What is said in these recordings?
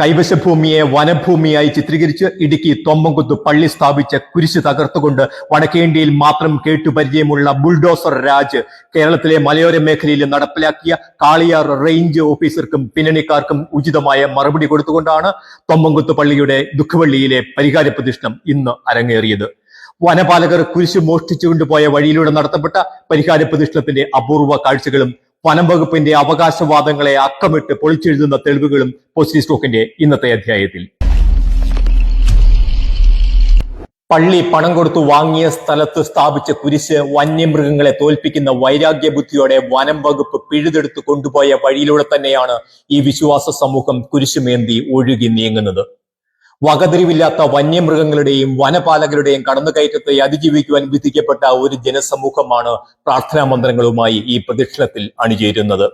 കൈവശഭൂമിയെ വനഭൂമിയായി ചിത്രീകരിച്ച് ഇടുക്കി തൊമ്പംകുത്ത് പള്ളി സ്ഥാപിച്ച കുരിശ് തകർത്തുകൊണ്ട് വടക്കേന്ത്യയിൽ മാത്രം കേട്ടുപരിചയമുള്ള ബുൾഡോസർ രാജ് കേരളത്തിലെ മലയോര മേഖലയിൽ നടപ്പിലാക്കിയ കാളിയാർ റേഞ്ച് ഓഫീസർക്കും പിന്നണിക്കാർക്കും ഉചിതമായ മറുപടി കൊടുത്തുകൊണ്ടാണ് തൊമ്പംകുത്ത് പള്ളിയുടെ ദുഃഖവള്ളിയിലെ പരിഹാര പ്രതിഷ്ഠം ഇന്ന് അരങ്ങേറിയത്. വനപാലകർ കുരിശ് മോഷ്ടിച്ചുകൊണ്ടുപോയ വഴിയിലൂടെ നടത്തപ്പെട്ട പരിഹാര പ്രതിഷ്ഠത്തിന്റെ അപൂർവ കാഴ്ചകളും വനം വകുപ്പിന്റെ അവകാശവാദങ്ങളെ അക്കമിട്ട് പൊളിച്ചെഴുതുന്ന തെളിവുകളും പോസ്റ്റ് സ്റ്റോക്കിന്റെ ഇന്നത്തെ അധ്യായത്തിൽ. പള്ളി പണം കൊടുത്തു വാങ്ങിയ സ്ഥലത്ത് സ്ഥാപിച്ച കുരിശ് വന്യമൃഗങ്ങളെ തോൽപ്പിക്കുന്ന വൈരാഗ്യ ബുദ്ധിയോടെ വനം വകുപ്പ് പിഴുതെടുത്ത് കൊണ്ടുപോയ വഴിയിലൂടെ തന്നെയാണ് ഈ വിശ്വാസ സമൂഹം കുരിശുമേന്തി ഒഴുകി നീങ്ങുന്നത്. വകതിരിവില്ലാത്ത വന്യമൃഗങ്ങളുടെയും വനപാലകരുടെയും കടന്നുകയറ്റത്തെ അതിജീവിക്കുവാൻ വിധിക്കപ്പെട്ട ഒരു ജനസമൂഹമാണ് പ്രാർത്ഥനാ മന്ത്രങ്ങളുമായി ഈ പ്രദക്ഷിണത്തിൽ അണിചേരുന്നത്.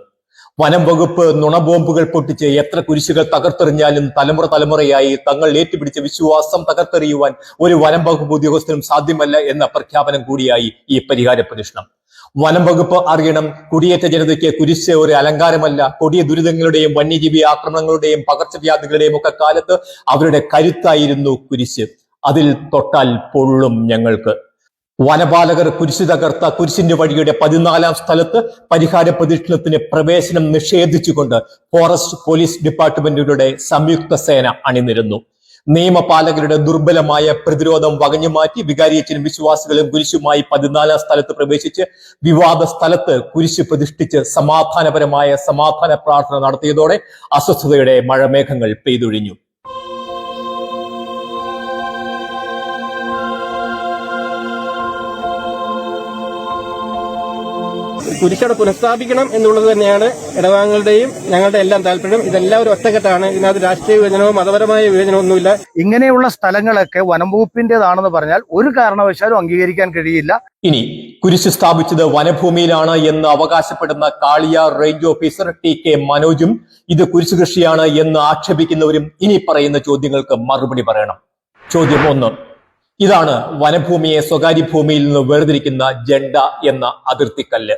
വനം വകുപ്പ് നുണബോംബുകൾ പൊട്ടിച്ച് എത്ര കുരിശുകൾ തകർത്തെറിഞ്ഞാലും തലമുറ തലമുറയായി തങ്ങൾ ഏറ്റുപിടിച്ച വിശ്വാസം തകർത്തെറിയുവാൻ ഒരു വനം വകുപ്പ് ഉദ്യോഗസ്ഥനും സാധ്യമല്ല എന്ന പ്രഖ്യാപനം കൂടിയായി ഈ പരിഹാര പ്രതിഷ്ഠം വനം വകുപ്പ് അറിയണം. കുടിയേറ്റ ജനതയ്ക്ക് കുരിശ് ഒരു അലങ്കാരമല്ല. കൊടിയ ദുരിതങ്ങളുടെയും വന്യജീവി ആക്രമണങ്ങളുടെയും പകർച്ചവ്യാധികളുടെയും ഒക്കെ കാലത്ത് അവരുടെ കരുത്തായിരുന്നു കുരിശ്. അതിൽ തൊട്ടാൽ പൊള്ളും ഞങ്ങൾക്ക്. വനപാലകർ കുരിശ് തകർത്ത കുരിശിന്റെ വഴിയുടെ പതിനാലാം സ്ഥലത്ത് പരിഹാര പ്രദക്ഷിണത്തിന് പ്രവേശനം നിഷേധിച്ചുകൊണ്ട് ഫോറസ്റ്റ് പോലീസ് ഡിപ്പാർട്ട്മെന്റുകളുടെ സംയുക്ത സേന അണിനിരുന്നു. നിയമപാലകരുടെ ദുർബലമായ പ്രതിരോധം വകഞ്ഞുമാറ്റി വികാരിയച്ചനും വിശ്വാസികളും കുരിശുമായി പതിനാലാം സ്ഥലത്ത് പ്രവേശിച്ച് വിവാദ സ്ഥലത്ത് കുരിശ് പ്രതിഷ്ഠിച്ച് സമാധാനപരമായ സമാധാന പ്രാർത്ഥന നടത്തിയതോടെ അസ്വസ്ഥതയുടെ മഴമേഘങ്ങൾ പെയ്തൊഴിഞ്ഞു. കുരിശട പുനഃസ്ഥാപിക്കണം എന്നുള്ളത് തന്നെയാണ് ഇടവാങ്ങളുടെയും ഞങ്ങളുടെ എല്ലാം താല്പര്യം. ഇതെല്ലാം ഒരു ഒറ്റക്കെട്ടാണ്. ഇതിനകത്ത് രാഷ്ട്രീയ വിഭജനമോ മതപരമായ വിഭജനമോ ഒന്നുമില്ല. ഇങ്ങനെയുള്ള സ്ഥലങ്ങളൊക്കെ വനംവകുപ്പിന്റേതാണെന്ന് പറഞ്ഞാൽ ഒരു കാരണവശാലും അംഗീകരിക്കാൻ കഴിയില്ല. ഇനി കുരിശ് സ്ഥാപിച്ചത് വനഭൂമിയിലാണ് എന്ന് അവകാശപ്പെടുന്ന Kaliya range officer T K മനോജും ഇത് കുരിശ് കൃഷിയാണ് എന്ന് ആക്ഷേപിക്കുന്നവരും ഇനി പറയുന്ന ചോദ്യങ്ങൾക്ക് മറുപടി പറയണം. ചോദ്യം ഒന്ന് ഇതാണ് വനഭൂമിയെ സ്വകാര്യ ഭൂമിയിൽ നിന്ന് വേർതിരിക്കുന്ന ജണ്ട എന്ന അതിർത്തിക്കല്ല്.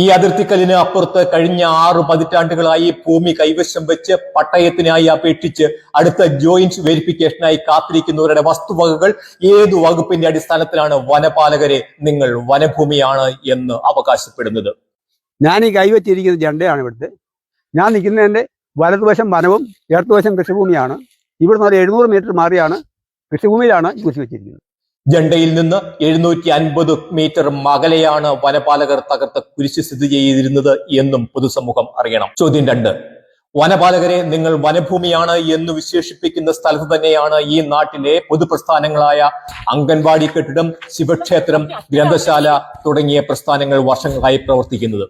ഈ അതിർത്തിക്കല്ലിന് അപ്പുറത്ത് കഴിഞ്ഞ ആറ് പതിറ്റാണ്ടുകളായി ഭൂമി കൈവശം വെച്ച് പട്ടയത്തിനായി അപേക്ഷിച്ച് അടുത്ത ജോയിന്റ് വെരിഫിക്കേഷനായി കാത്തിരിക്കുന്നവരുടെ വസ്തുവകകൾ ഏതു വകുപ്പിന്റെ അടിസ്ഥാനത്തിലാണ് വനപാലകരെ നിങ്ങൾ വനഭൂമിയാണ് എന്ന് അവകാശപ്പെടുന്നത്? ഞാൻ ഈ കൈവച്ചിരിക്കുന്ന ജണ്ടയാണ് ഇവിടുത്തെ. ഞാൻ നിൽക്കുന്നതിന്റെ വലതുവശം വനവും ഇടതുവശം കൃഷിഭൂമിയാണ്. ഇവിടുന്ന് ഒരു എഴുന്നൂറ് മീറ്റർ മാറിയാണ് കൃഷിഭൂമിയിലാണ് കുരിശ് വെച്ചിരിക്കുന്നത്. ജണ്ടയിൽ നിന്ന് എഴുന്നൂറ്റി അൻപത് മീറ്റർ മകലെയാണ് വനപാലകർ തകർത്ത കുരിശ് സ്ഥിതി ചെയ്തിരുന്നത് എന്നും പൊതുസമൂഹം അറിയണം. ചോദ്യം രണ്ട്. വനപാലകരെ നിങ്ങൾ വനഭൂമിയാണ് എന്ന് വിശേഷിപ്പിക്കുന്ന സ്ഥലത്ത് തന്നെയാണ് ഈ നാട്ടിലെ പൊതുപ്രസ്ഥാനങ്ങളായ അംഗൻവാടി കെട്ടിടം ശിവക്ഷേത്രം ഗ്രന്ഥശാല തുടങ്ങിയ പ്രസ്ഥാനങ്ങൾ വർഷങ്ങളായി പ്രവർത്തിക്കുന്നത്.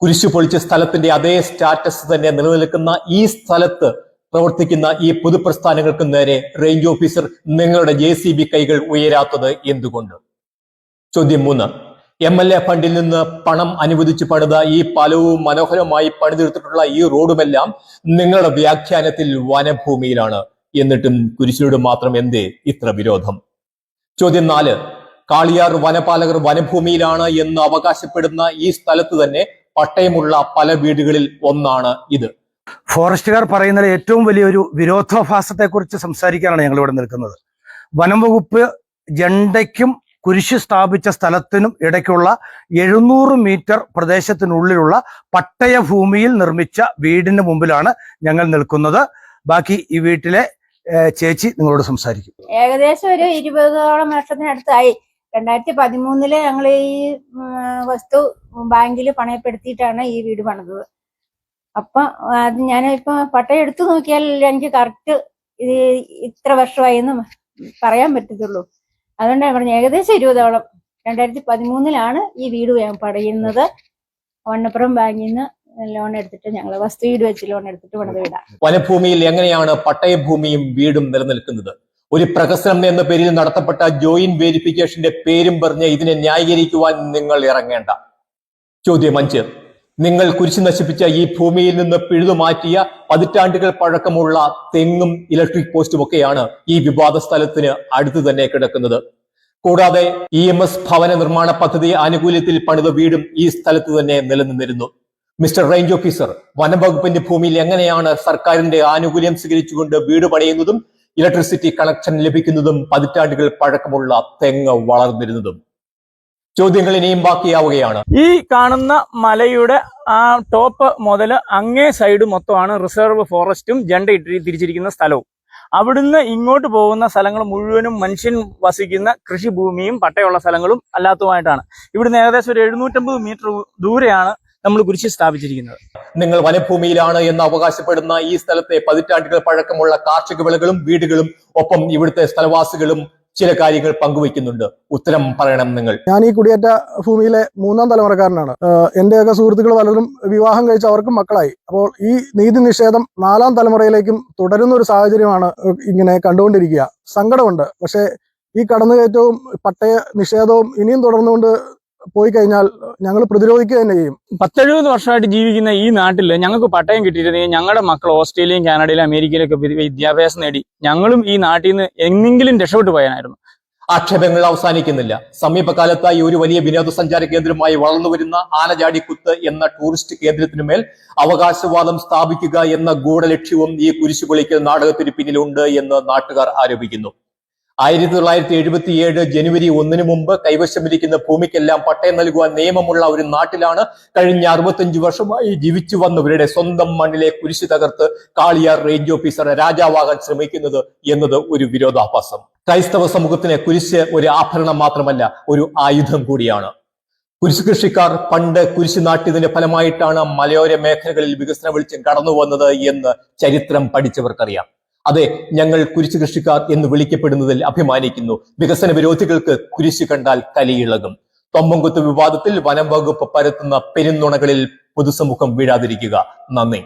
കുരിശു പൊളിച്ച സ്ഥലത്തിന്റെ അതേ സ്റ്റാറ്റസ് തന്നെ നിലനിൽക്കുന്ന ഈ സ്ഥലത്ത് പ്രവർത്തിക്കുന്ന ഈ പൊതുപ്രസ്ഥാനങ്ങൾക്ക് നേരെ റേഞ്ച് ഓഫീസർ നിങ്ങളുടെ ജെ സി ബി കൈകൾ ഉയരാത്തത് എന്തുകൊണ്ട്? ചോദ്യം മൂന്ന്. എം എൽ എ ഫണ്ടിൽ നിന്ന് പണം അനുവദിച്ച് പണിത ഈ പലവും മനോഹരമായി പണിതീർത്തിട്ടുള്ള ഈ റോഡുമെല്ലാം നിങ്ങളുടെ വ്യാഖ്യാനത്തിൽ വനഭൂമിയിലാണ്. എന്നിട്ടും കുരിശിനോട് മാത്രം എന്തേ? ഇത്ര വിരോധം. ചോദ്യം നാല്. കാളിയാർ വനപാലകർ വനഭൂമിയിലാണ് എന്ന് അവകാശപ്പെടുന്ന ഈ സ്ഥലത്ത് തന്നെ പട്ടയമുള്ള പല വീടുകളിൽ ഒന്നാണ് ഇത്. ഫോറസ്റ്റുകാർ പറയുന്നത് ഏറ്റവും വലിയൊരു വിരോധാഭാസത്തെക്കുറിച്ച് സംസാരിക്കാനാണ് ഞങ്ങൾ ഇവിടെ നിൽക്കുന്നത്. വനം വകുപ്പ് ജണ്ടയ്ക്കും കുരിശ് സ്ഥാപിച്ച സ്ഥലത്തിനും ഇടയ്ക്കുള്ള എഴുന്നൂറ് മീറ്റർ പ്രദേശത്തിനുള്ളിലുള്ള പട്ടയ ഭൂമിയിൽ നിർമ്മിച്ച വീടിന് മുമ്പിലാണ് ഞങ്ങൾ നിൽക്കുന്നത്. ബാക്കി ഈ വീട്ടിലെ ചേച്ചി നിങ്ങളോട് സംസാരിക്കും. ഏകദേശം ഒരു ഇരുപതോളം വർഷത്തിനടുത്തായി. രണ്ടായിരത്തി പതിമൂന്നിൽ ഞങ്ങൾ ഈ വസ്തു ബാങ്കിൽ പണയപ്പെടുത്തിയിട്ടാണ് ഈ വീട് പണിതത്. അപ്പൊ അത് ഞാൻ ഇപ്പൊ പട്ടയം എടുത്തു നോക്കിയാൽ എനിക്ക് കറക്റ്റ് ഇത് ഇത്ര വർഷമായി എന്ന് പറയാൻ പറ്റത്തുള്ളൂ. അതുകൊണ്ട് ഞാൻ പറഞ്ഞു ഏകദേശം ഇരുപതോളം. രണ്ടായിരത്തി പതിമൂന്നിലാണ് ഈ വീട് ഞാൻ പടയുന്നത് വണ്ണപ്പുറം ബാങ്കിൽ നിന്ന് ലോൺ എടുത്തിട്ട് ഞങ്ങൾ വസ്തു വീട് വെച്ച് ലോൺ എടുത്തിട്ട് പണിത് വീടാണ് വനഭൂമിയിൽ എങ്ങനെയാണ് പട്ടയഭൂമിയും വീടും നിലനിൽക്കുന്നത്? ഒരു പ്രഹസനം എന്ന പേരിൽ നടത്തപ്പെട്ട ജോയിന്റ് വെരിഫിക്കേഷന്റെ പേരും പറഞ്ഞ് ഇതിനെ ന്യായീകരിക്കുവാൻ നിങ്ങൾ ഇറങ്ങേണ്ട. ചോദ്യം അഞ്ച്. നിങ്ങൾ കുരിശു നശിപ്പിച്ച ഈ ഭൂമിയിൽ നിന്ന് പിഴുതുമാറ്റിയ പതിറ്റാണ്ടുകൾ പഴക്കമുള്ള തെങ്ങും ഇലക്ട്രിക് പോസ്റ്റും ഒക്കെയാണ് ഈ വിവാദ സ്ഥലത്തിന് അടുത്ത് തന്നെ കിടക്കുന്നത്. കൂടാതെ ഇ എം എസ് ഭവന നിർമ്മാണ പദ്ധതി ആനുകൂല്യത്തിൽ പണിത വീടും ഈ സ്ഥലത്ത് തന്നെ നിലനിന്നിരുന്നു. മിസ്റ്റർ റേഞ്ച് ഓഫീസർ വനംവകുപ്പിന്റെ ഭൂമിയിൽ എങ്ങനെയാണ് സർക്കാരിന്റെ ആനുകൂല്യം സ്വീകരിച്ചുകൊണ്ട് വീട് പണിയുന്നതും ഇലക്ട്രിസിറ്റി കണക്ഷൻ ലഭിക്കുന്നതും പതിറ്റാണ്ടുകൾ പഴക്കമുള്ള തെങ്ങ് വളർന്നിരുന്നതും? ചോദ്യങ്ങൾ ഇനിയും ബാക്കിയാവുകയാണ്. ഈ കാണുന്ന മലയുടെ ആ ടോപ്പ് മുതൽ അങ്ങേ സൈഡ് മൊത്തമാണ് റിസർവ് ഫോറസ്റ്റും ജണ്ട ഇട്ടി തിരിച്ചിരിക്കുന്ന സ്ഥലവും. അവിടുന്ന് ഇങ്ങോട്ട് പോകുന്ന സ്ഥലങ്ങൾ മുഴുവനും മനുഷ്യൻ വസിക്കുന്ന കൃഷിഭൂമിയും പട്ടയുള്ള സ്ഥലങ്ങളും അല്ലാത്തതുമായിട്ടാണ്. ഇവിടുന്ന് ഏകദേശം ഒരു എഴുന്നൂറ്റമ്പത് മീറ്റർ ദൂരെയാണ് നമ്മൾ കുരിശി സ്ഥാപിച്ചിരിക്കുന്നത്. നിങ്ങൾ വനഭൂമിയിലാണ് എന്ന് അവകാശപ്പെടുന്ന ഈ സ്ഥലത്തെ പതിറ്റാണ്ടുകൾ പഴക്കമുള്ള കാർഷിക വിളകളും വീടുകളും ഒപ്പം ഇവിടുത്തെ സ്ഥലവാസികളും ചില കാര്യങ്ങൾ പങ്കുവയ്ക്കുന്നുണ്ട്. ഉത്തരം പറയണം നിങ്ങൾ. ഞാൻ ഈ കുടിയേറ്റ ഭൂമിയിലെ മൂന്നാം തലമുറക്കാരനാണ്. എന്റെയൊക്കെ സുഹൃത്തുക്കൾ പലരും വിവാഹം കഴിച്ച് അവർക്കും മക്കളായി. അപ്പോൾ ഈ നീതി നിഷേധം നാലാം തലമുറയിലേക്കും തുടരുന്ന ഒരു സാഹചര്യമാണ് ഇങ്ങനെ കണ്ടുകൊണ്ടിരിക്കുക. സങ്കടമുണ്ട്. പക്ഷേ ഈ കടന്നുകയറ്റവും പട്ടയ നിഷേധവും ഇനിയും തുടർന്നുകൊണ്ട് പോയി കഴിഞ്ഞാൽ ഞങ്ങൾ പ്രതിരോധിക്കുക തന്നെ ചെയ്യും. പത്തെഴുപത് വർഷമായിട്ട് ജീവിക്കുന്ന ഈ നാട്ടിൽ ഞങ്ങൾക്ക് പട്ടയം കിട്ടിയിരുന്നെങ്കിൽ ഞങ്ങളുടെ മക്കൾ ഓസ്ട്രേലിയയും കാനഡയിലും അമേരിക്കയിലൊക്കെ വിദ്യാഭ്യാസം നേടി ഞങ്ങളും ഈ നാട്ടിൽ നിന്ന് എന്നെങ്കിലും രക്ഷപ്പെട്ടു പോയാനായിരുന്നു ആക്ഷേപങ്ങൾ അവസാനിക്കുന്നില്ല. സമീപകാലത്തായി ഒരു വലിയ വിനോദസഞ്ചാര കേന്ദ്രമായി വളർന്നുവരുന്ന വരുന്ന ആനജാടിക്കുത്ത് എന്ന ടൂറിസ്റ്റ് കേന്ദ്രത്തിനുമേൽ അവകാശവാദം സ്ഥാപിക്കുക എന്ന ഗൂഢലക്ഷ്യവും ഈ കുരിശുപൊളിക്കൽ നാടകത്തിന് പിന്നിലുണ്ട് എന്ന് നാട്ടുകാർ ആരോപിക്കുന്നു. ആയിരത്തി തൊള്ളായിരത്തി എഴുപത്തിയേഴ് ജനുവരി ഒന്നിന് മുമ്പ് കൈവശമിരിക്കുന്ന ഭൂമിക്കെല്ലാം പട്ടയം നൽകുവാൻ നിയമമുള്ള ഒരു നാട്ടിലാണ് കഴിഞ്ഞ അറുപത്തഞ്ചു വർഷമായി ജീവിച്ചു വന്നവരുടെ സ്വന്തം മണ്ണിലെ കുരിശു തകർത്ത് കാളിയാർ റേഞ്ച് ഓഫീസറെ രാജാവാകാൻ ശ്രമിക്കുന്നത് എന്നത് ഒരു വിരോധാഭാസം. ക്രൈസ്തവ സമൂഹത്തിന് കുരിശ് ഒരു ആഭരണം മാത്രമല്ല ഒരു ആയുധം കൂടിയാണ്. കുരിശു കൃഷിക്കാർ പണ്ട് കുരിശ് നാട്ടിയതിന്റെ ഫലമായിട്ടാണ് മലയോര മേഖലകളിൽ വികസന വെളിച്ചം കടന്നു വന്നത് എന്ന് ചരിത്രം പഠിച്ചവർക്കറിയാം. അതെ ഞങ്ങൾ കുരിശ് കൃഷിക്കാർ എന്ന് വിളിക്കപ്പെടുന്നതിൽ അഭിമാനിക്കുന്നു. വികസന വിരോധികൾക്ക് കുരിശ് കണ്ടാൽ കലിയിളകും. തൊമ്പംകുത്ത് വിവാദത്തിൽ വനം വകുപ്പ് പരത്തുന്ന പെരുന്നുണകളിൽ പൊതുസമൂഹം വീഴാതിരിക്കുക. നന്ദി.